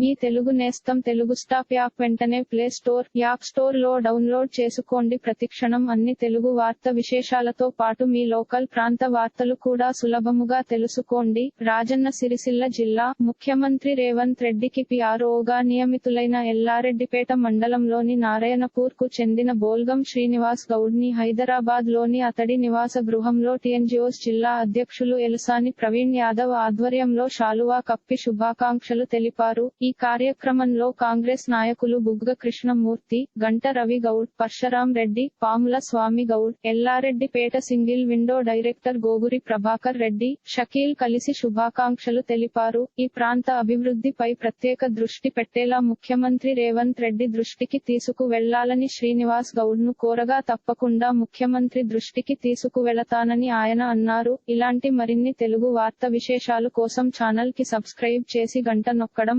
మీ తెలుగు నేస్తం Telugu stop app వెంటనే play store app స్టోర్లో డౌన్లోడ్ చేసుకోండి. ప్రతిక్షణం అన్ని తెలుగు వార్త విశేషాలతో పాటు మీ లోకల్ ప్రాంత వార్తలు కూడా సులభముగా తెలుసుకోండి. రాజన్న సిరిసిల్ల జిల్లా ముఖ్యమంత్రి రేవంత్ రెడ్డికి పిఆర్ఓగా నియమితులైన ఎల్లారెడ్డిపేట మండలంలోని నారాయణపూర్కు చెందిన బోల్గం శ్రీనివాస్ గౌడ్ని హైదరాబాద్లోని అతడి నివాస గృహంలో టీఎన్జిఓస్ జిల్లా అధ్యక్షులు ఎలుసాని ప్రవీణ్ యాదవ్ ఆధ్వర్యంలో శాలువా కప్పి శుభాకాంక్షలు తెలిపారు. ఈ ఈ కార్యక్రమంలో కాంగ్రెస్ నాయకులు Bugga Krishnamurthy Ganta Ravi Goud Parsharam Reddy Pamula Swamy Goud Yellareddypet single window director Goguri Prabhakar Reddy Shakeel కలిసి శుభాకాంక్షలు తెలిపారు. ఈ ప్రాంత అభివృద్ధిపై ప్రత్యేక దృష్టి పెట్టేలా ముఖ్యమంత్రి రేవంత్ రెడ్డి దృష్టికి తీసుకు వెళ్ళాలని శ్రీనివాస్ గౌడ్ను కోరగా తప్పకుండా ముఖ్యమంత్రి దృష్టికి తీసుకువెళతానని ఆయన అన్నారు. ఇలాంటి మరిన్ని తెలుగు వార్త విశేషాలు కోసం ఛానల్కి సబ్స్క్రైబ్ చేసి గంట నొక్కడం